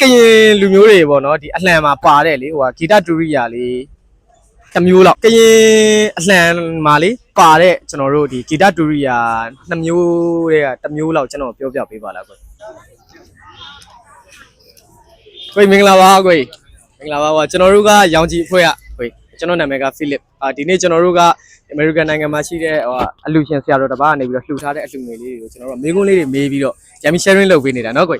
ကရင်လူမျိုးတွေပေါ့နော်ဒီအလှန်မှာပါတယ်လေဟိုကဂီတဒူရိယာလေးတစ်မျိုးလောက်ကရင်အလှန်မှာလေပါတဲ့ကျွန်တော်တို့ဒီဂီတဒူရိယာနှစ်မျိုးတဲ့ကတစ်မျိုးလောက်ကျွန်တော်ပြောပြပေးပါလားကိုကိုမင်္ဂလာပါကိုမင်္ဂလာပါကွာကျွန်တော်တို့ကရောင်ကြီးအဖွဲ့ကကိုကျွန်တော်နာမည်ကဖိလစ်အာဒီနေ့ကျွန်တော်တို့ကအမေရိကန်နိုင်ငံမှာရှိတဲ့ဟိုအလူရှင်ဆရာတော်တစ်ပါးကနေပြီးတော့လှူထားတဲ့အလှူငွေလေးတွေကိုကျွန်တော်တို့ကမေးခွန်းလေးတွေမေးပြီးတော့ရမ်းပြီး sharing လုပ်ပေးနေတာနော်ကို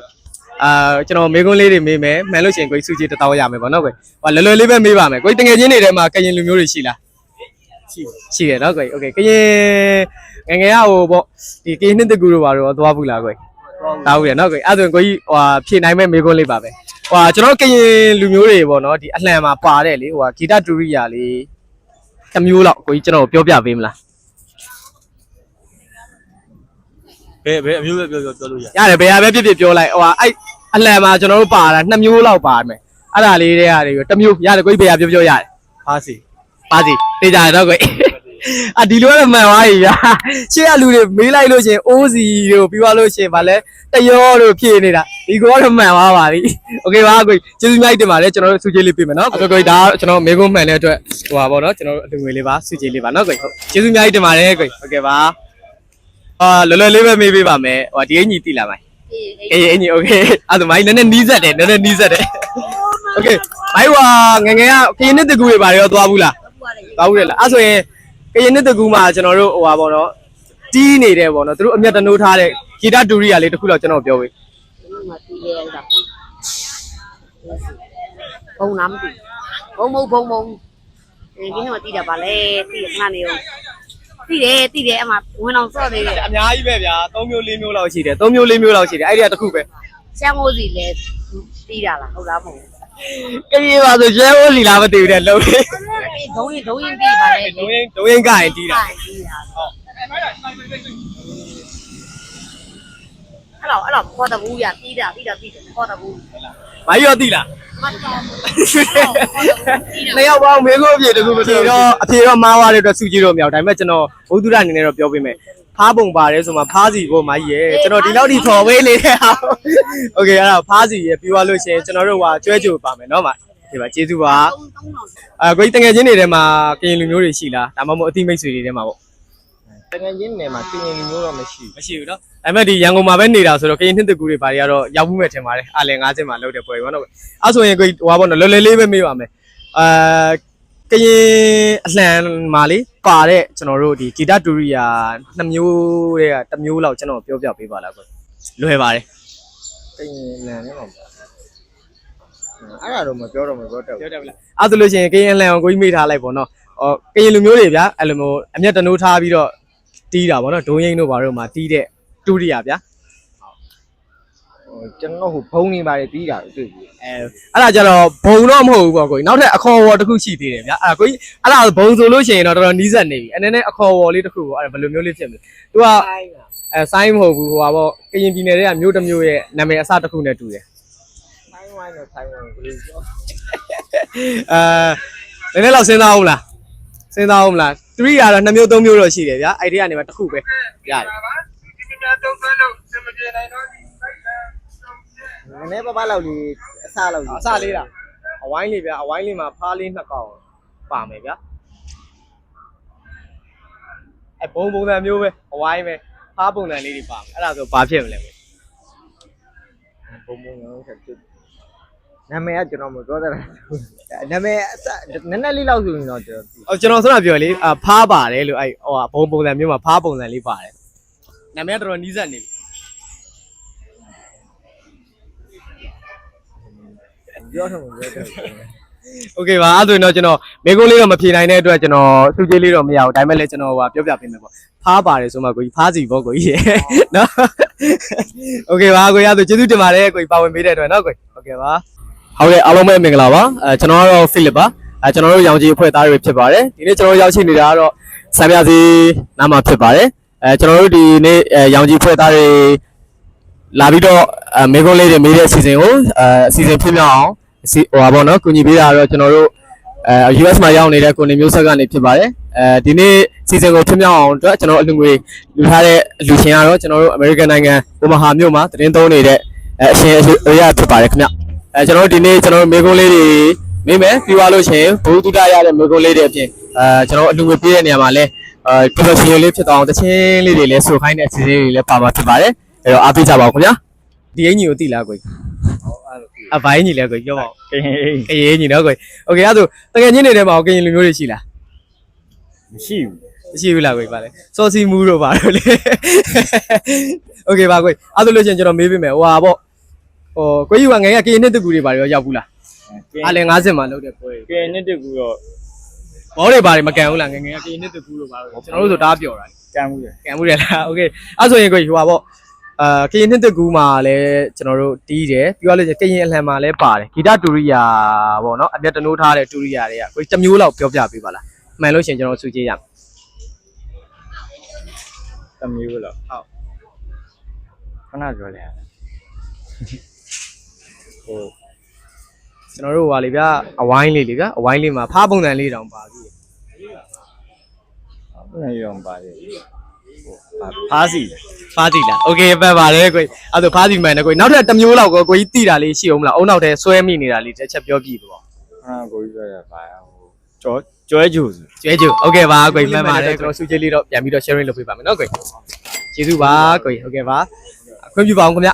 အာကျွန်တော်မေးခွန်းလေးတွေမေးမယ်မှန်လို့ရှိရင်ကိုယ်စုကြည့်တစ်တောင်းရမယ်ပေါ့နော်ကိုယ်ဟောလွယ်လွယ်လေးပဲမေးပါမယ်ကိုယ်တငယ်ချင်းတွေထဲမှာကရင်လူမျိုးတွေရှိလားရှိရှိတယ်နော်ကိုယ်โอเคကရင်ငယ်ငယ်ကဟိုပေါ့ဒီကရင်နှစ်တကူတို့ဘာလို့သွားဘူးလားကိုယ်သွားဘူးရနော်ကိုယ်အဲ့ဒါဆိုရင်ကိုကြီးဟိုဖြေနိုင်မဲ့မေးခွန်းလေးပါပဲဟိုကျွန်တော်ကရင်လူမျိုးတွေပေါ့နော်ဒီအလှန်မှာပါတယ်လေဟိုဂီတဒူရိယာလေးတစ်မျိုးလောက်ကိုကြီးကျွန်တော်ပြောပြပေးမလား ဘယ်ဘယ်အမျိုးပဲပြောပြောပြောလို့ရ ရတယ်ဘယ်ဟာပဲဖြစ်ဖြစ်ပြောလိုက်ဟိုဟာအဲ့ အလှန်မှာကျွန်တော်တို့ပါတာနှစ်မျိုးလောက်ပါမယ်အဲ့ဒါလေးတွေကတွေတစ်မျိုးရတယ်ကိုကြီးဘယ်ဟာပြောပြောရတယ် ဖားစီ ပါစီတေးကြရတော့ကို အာဒီလိုကတော့မှန်သွားပြီဗျာရှေ့ကလူတွေမေးလိုက်လို့ရှရင်အိုးစီတို့ပြီးသွားလို့ရှရင်ဗာလဲတရောတို့ဖြည့်နေတာဒီကတော့မှန်သွားပါပြီโอเคပါကိုကျေးဇူးများတင်ပါတယ်ကျွန်တော်တို့စုကြည်လေးပေးမယ်နော်ကိုကိုဒါကျွန်တော်မေကုန်းမှန်တဲ့အတွက်ဟိုပါပေါ့နော်ကျွန်တော်တို့အလူငွေလေးပါစုကြည်လေးပါနော်ကိုဟုတ်ကျေးဇူးများတင်ပါတယ်ကိုโอเคပါအာလော်လော်လေးပဲမေးပေးပါမယ်ဟိုဒီအင်ကြီးတိလာမိုင်း အေး အေးအင်ကြီးโอเคအဲ့ဒါမိုင်းနည်းနည်းနီးစက်တယ်နည်းနည်းနီးစက်တယ်โอเคမိုင်းဝါငငယ်ကခရင်နှစ်တကူတွေပါရောသွားဘူးလား ဘူးရတယ် တောက်တယ်လားအဲ့ဆိုရင်ကရင်နှစ်တကူမှာကျွန်တော်တို့ဟိုပါပေါ့နော်တီးနေတယ်ပေါ့နော်သူတို့အမျက်တနိုးထားတဲ့ဂီတဒူရီယာလေးတစ်ခုတော့ကျွန်တော်ပြောပေး ဘူးမတီးရဲတာဘုံနာမတီးဘုံဘုံဘုံဘုံအဲဒီနေ့မတီးတာပါလေတီးခဏနေအောင် တီးတယ်တီးတယ်အမဝင်အောင်စော့သေးတယ်အများကြီးပဲဗျာ၃မျိုး၄မျိုးလောက်ရှိတယ်၃မျိုး၄မျိုးလောက်ရှိတယ်အဲ့ဒီကတစ်ခုပဲရှမ်းမိုးစီလဲတီးတာလားဟုတ်လားမဟုတ်ကရင်ပါဆိုရဲဟိုလီလာမသိဘူးတဲ့လုံးလေးဘူးဒုံရင်ဒုံရင်တီးပါလေဒုံရင်ဒုံရင်ကရင်တီးတာတီးတာဟုတ်အဲ့တော့အဲ့တော့ခေါ်တဘူးရတီးတာတီးတာတီးတယ်ခေါ်တဘူးမကြီးရောတီးလားမတော် နှစ်ယောက်ပေါင်းမေကိုအပြေတခုမသိတော့အပြေတော့မားသွားတဲ့အတွက်စုကြည့်တော့မရဘူးဒါပေမဲ့ကျွန်တော်ဘုဒ္ဓရအနေနဲ့တော့ပြောပေးမယ်ဖားပုံပါတယ်ဆိုမှဖားစီကိုမကြီးရဲ့ကျွန်တော်ဒီလောက်ထိထော်ဝေးနေတဲ့ဟာโอเคအဲ့ဒါဖားစီရဲ့ပြီးသွားလို့ရှိရင်ကျွန်တော်တို့ကကျွဲကြိုပါမယ်เนาะမဒီပါကျေးဇူးပါ သုံးသုံးတော့ အဲကိုကြီးတငယ်ချင်းတွေထဲမှာကရင်လူမျိုးတွေရှိလားဒါမှမဟုတ်အသိမိတ်ဆွေတွေထဲမှာပေါ့ တကယ်ချင်းနယ်မှာတင်ရင်မျိုးတော့မရှိ မရှိဘူးเนาะဒါပေမဲ့ဒီရန်ကုန်မှာပဲနေတာဆိုတော့ကရင်နှစ်တကူတွေဘာတွေကတော့ရောက်မှုမဲ့ထင်ပါတယ်အားလည်ငါးချက်မှာလောက်တဲ့ပွဲပေါ့နော်အဲ့ဆိုရင်ကိုကြီးဟိုပါပေါ့နော်လွယ်လွယ်လေးပဲမေးပါမယ်အာကရင်အလှန်မှာလေပါတဲ့ကျွန်တော်တို့ဒီဂီတဒူရိယာနှစ်မျိုးတဲ့ကတစ်မျိုးလောက်ကျွန်တော်ပြောပြပေးပါလားကိုလွယ်ပါတယ် တင်ရင်လန်နေမှာပေါ့အဲ့ဒါတော့မပြောတော့မပြောတော့ ပြောတယ်မလားအဲ့ဆိုလို့ရှိရင်ကရင်အလှန်ကိုကိုကြီးမေးထားလိုက်ပေါ့နော်အော်ကရင်လူမျိုးတွေဗျာအဲ့လိုမျိုးအမျက်တနိုးထားပြီးတော့ တီးတာပေါ့နော်ဒုံရင်တို့ဘာတို့မှာတီးတဲ့တူရိယာဗျာဟိုကျွန်တော်ဟိုဖုံးနေပါတယ်ပြီးတာတွေ့ပြီအဲအဲ့ဒါကြတော့ဘုံတော့မဟုတ်ဘူးပေါ့ကိုကြီးနောက်ထပ်အခေါ်အဝေါ်တစ်ခုရှိသေးတယ်ဗျာအဲ့ဒါကိုကြီးအဲ့ဒါဘုံဆိုလို့ရှိရင်တော့တော်တော်နီးစပ်နေပြီအနေနဲ့အခေါ်အဝေါ်လေးတစ်ခုပေါ့အဲ့ဒါဘယ်လိုမျိုးလေးဖြစ်မလဲသူကအဲဆိုင်းမဟုတ်ဘူးဟိုပါပေါ့ကရင်ပြည်နယ်တွေကမြို့တစ်မျိုးရဲ့နာမည်အစတစ်ခုနဲ့တူတယ်ဆိုင်ဝိုင်းတော့ဆိုင်ဝိုင်းကိုလို့ပြောအဲနည်းနည်းတော့စဉ်းစားအောင်လားစဉ်းစားအောင်လား 3ကတော့2မျိုး3မျိုးတော့ရှိတယ်ဗျာအဲ့ဒီကနေမှတစ်ခုပဲရတယ်နည်းနည်းပါးပါးလောက်လေးအစလောက်လေးအစလေးတာအဝိုင်းလေးဗျာအဝိုင်းလေးမှာဖားလေးနှစ်ကောင်ပါမယ်ဗျာအဲဘုံပုံစံမျိုးပဲအဝိုင်းပဲဖားပုံစံလေးတွေပါမယ်အဲ့ဒါဆိုဘာဖြစ်မလဲဘုံဘုံရောဆက်တွေ့ နာမည်ကကျွန်တော်မပြောတတ်ဘူးနာမည်အစနည်းနည်းလေးလောက်ဆိုရင်တော့ကျွန်တော် အော်ကျွန်တော်ဆိုတော့ပြောလေအဖားပါတယ်လို့အဲ့ဟိုဘုံပုံစံမျိုးမှာဖားပုံစံလေးပါတယ်နာမည်ကတော်တော်နီးစပ်နေပြီ ပြောတော့မပြောတတ်ဘူး โอเคပါအဲ့ဒါဆိုရင်တော့ကျွန်တော်မေကုန်းလေးတော့မဖြေနိုင်တဲ့အတွက်ကျွန်တော်သူကြီးလေးတော့မရဘူးဒါပေမဲ့လည်းကျွန်တော်ဟိုပြောပြပေးမယ်ပေါ့ဖားပါတယ်ဆိုမှကိုကြီးဖားစီပေါ့ကိုကြီးရေနော်โอเคပါကိုရဆိုကျေးဇူးတင်ပါတယ်ကိုကြီးပါဝင်ပေးတဲ့အတွက်နော်ကိုကြီးโอเคပါ ဟုတ်ကဲ့အားလုံးပဲမင်္ဂလာပါအဲကျွန်တော်ကတော့ဖိလစ်ပါအဲကျွန်တော်တို့ရောင်ကြီးအဖွဲ့သားတွေဖြစ်ပါတယ်ဒီနေ့ကျွန်တော်တို့ရောက်ရှိနေတာကတော့ဆံပြစီနားမှာဖြစ်ပါတယ်အဲကျွန်တော်တို့ဒီနေ့အဲရောင်ကြီးအဖွဲ့သားတွေလာပြီးတော့အဲမေကုန်းလေးတွေမေးတဲ့အစီအစဉ်ကိုအဲအစီအစဉ်ဖြစ်မြောက်အောင်အစီဟိုပါပေါ့နော်ကုညီပေးတာတော့ကျွန်တော်တို့အဲ US မှာရောက်နေတဲ့ကိုနေမျိုးဆက်ကနေဖြစ်ပါတယ်အဲဒီနေ့စီစဉ်ကိုဖြစ်မြောက်အောင်အတွက်ကျွန်တော်အလူငွေလူထားတဲ့အလူရှင်ကတော့ကျွန်တော်တို့ American နိုင်ငံဘိုမဟာမြို့မှာသတင်းသုံးနေတဲ့အဲအရှင်အရဖြစ်ပါတယ်ခင်ဗျ အဲ အဲကျွန်တော်တို့ဒီနေ့ကျွန်တော်တို့မေကုန်းလေးတွေမိမယ်ပြီးသွားလို့ရှိရင်ဘုသူတရတဲ့မေကုန်းလေးတွေအပြင်အဲကျွန်တော်တို့အလူငွေပေးတဲ့နေရာမှာလဲအဲပရိုရှင်လေးဖြစ်သွားအောင်တချင်းလေးတွေလဲဆိုခိုင်းတဲ့အစီအစဉ်တွေလဲပါမှာဖြစ်ပါတယ်အဲ့တော့အားပေးကြပါဦးခင်ဗျာဒီအင်ကြီးကိုတိလားကိုကြီးအဘိုင်းကြီးလဲကိုကြီးပြောပါဦး ကဲ ကရင်ကြီးနော်ကိုကြီးโอเคအဲ့ဒါဆိုတကယ်ချင်းတွေထဲမှာကရင်လူမျိုးတွေရှိလား မရှိဘူး မရှိဘူးလားကိုကြီးပါလေစောစီမူးတို့ပါတော့လေโอเคပါကိုကြီးအဲ့ဒါဆိုလို့ရှိရင်ကျွန်တော်မေးပေးမယ်ဟိုဟာပေါ့ ဟိုကိုကြီးကငယ်ကကရင်နှစ်တကူတွေပါရောရောက်ဘူးလားအားလဲ90မှာလောက်တဲ့ပွဲ ကဲနှစ်တကူတော့ ဘောတွေပါတယ်မကန်ဘူးလားငယ်ငယ်ကကရင်နှစ်တကူလို့ပါတော့ကျွန်တော်တို့ဆိုတားပြောတာ ကမ်းဘူးလေ ကန်မှုတယ်လားโอเคအဲ့ဆိုရင်ကိုကြီးဟိုပါပေါ့အာကရင်နှစ်တကူမှာလည်းကျွန်တော်တို့တီးတယ်ပြီးတော့လည်းကရင်အလှန်မှာလည်းပါတယ်ဂီတတူရိယာပေါ့နော်အပြတ်တနိုးထားတဲ့တူရိယာတွေကကိုကြီးတစ်မျိုးလောက်ပြောပြပေးပါလားမှန်လို့ရှိရင်ကျွန်တော်စုကြည့်ရမယ် တမျိုးလို့ဟုတ်ခဏပြောလေ ဟို ကျွန်တော်တို့ဟာလေဗျာအဝိုင်းလေးလေဗျာအဝိုင်းလေးမှာဖားပုံစံလေးတောင်ပါပြီ ဘယ်ရောပါလဲဟိုဖားစီ ဖားစီလားโอเคပတ်ပါတယ်ကိုကြီးအဲ့ဒါဖားစီမှန်တယ်ကိုကြီးနောက်ထပ်တစ်မျိုးလောက်ကိုကိုကြီးတိတာလေးရှိအောင်မလားအုံနောက်ထဲဆွဲမိနေတာလေးတစ်ချက်ပြောပြပေါ့ အာကိုကြီးပြောရပါဟိုကြောကျွဲကြိုစု ကျွဲကျူโอเคပါကိုကြီးမှန်ပါတယ်ကျွန်တော်စုကြည့်လေးတော့ပြန်ပြီးတော့ sharing လုပ်ပေးပါမယ်နော်ကိုကြီးကျေးဇူးပါကိုကြီးဟုတ်ကဲ့ပါအခွင့်ပြုပါအောင်ခင်ဗျ